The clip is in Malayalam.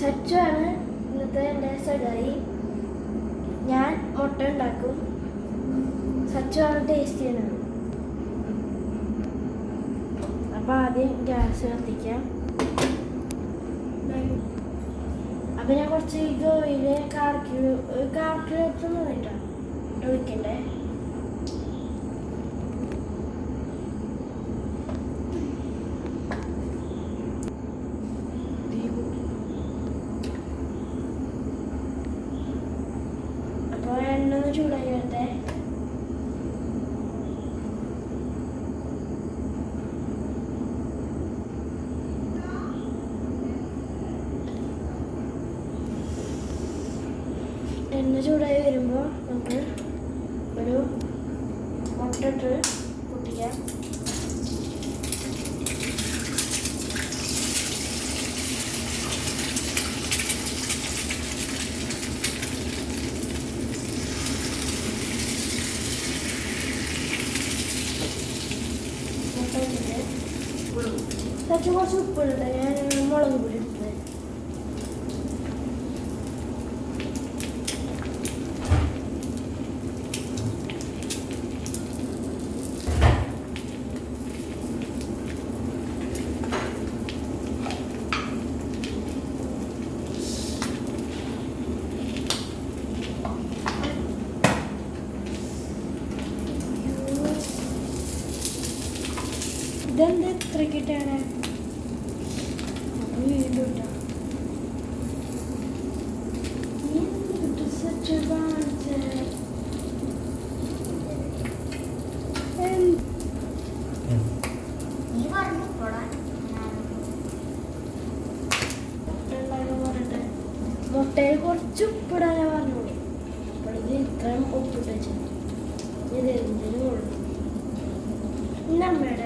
സച്ചുവാണ് ഇന്നത്തെ എന്റെ സഹായി ഞാൻ മുട്ട ഉണ്ടാക്കും. സച്ചുവാണ് ടേസ്റ്റ് ചെയ്യുന്നത്. അപ്പം ആദ്യം ഗ്യാസ് കത്തിക്കാം. അപ്പം ഞാൻ കുറച്ച് ഓയിൽ കാർക്കി കാർക്കിൽ കാൽ കിലോ തന്നിട്ടാണ് ഒഴിക്കണ്ടേ അപ്പോൾ ചൂടാക്കി വരട്ടെ എണ്ണ ചൂടായി വരുമ്പോൾ നമുക്ക് ഒരു മുട്ട ഇട്ട് പൊട്ടിക്കാം. കുറച്ച് ഉപ്പിടട്ടെ ഞാൻ മുളക് പൊടി ഇട്ടത് ഉണ്ടാക്കാൻ ക്രിക്കറ്റാണ് മുട്ടയിൽ കുറച്ച് ഉപ്പിടാനാ പറഞ്ഞോളൂ അപ്പോൾ ഇത് ഇത്രയും ഉപ്പിട്ട് വെച്ചു. ഇത് എന്തിനും കൊള്ളു. കാര്യം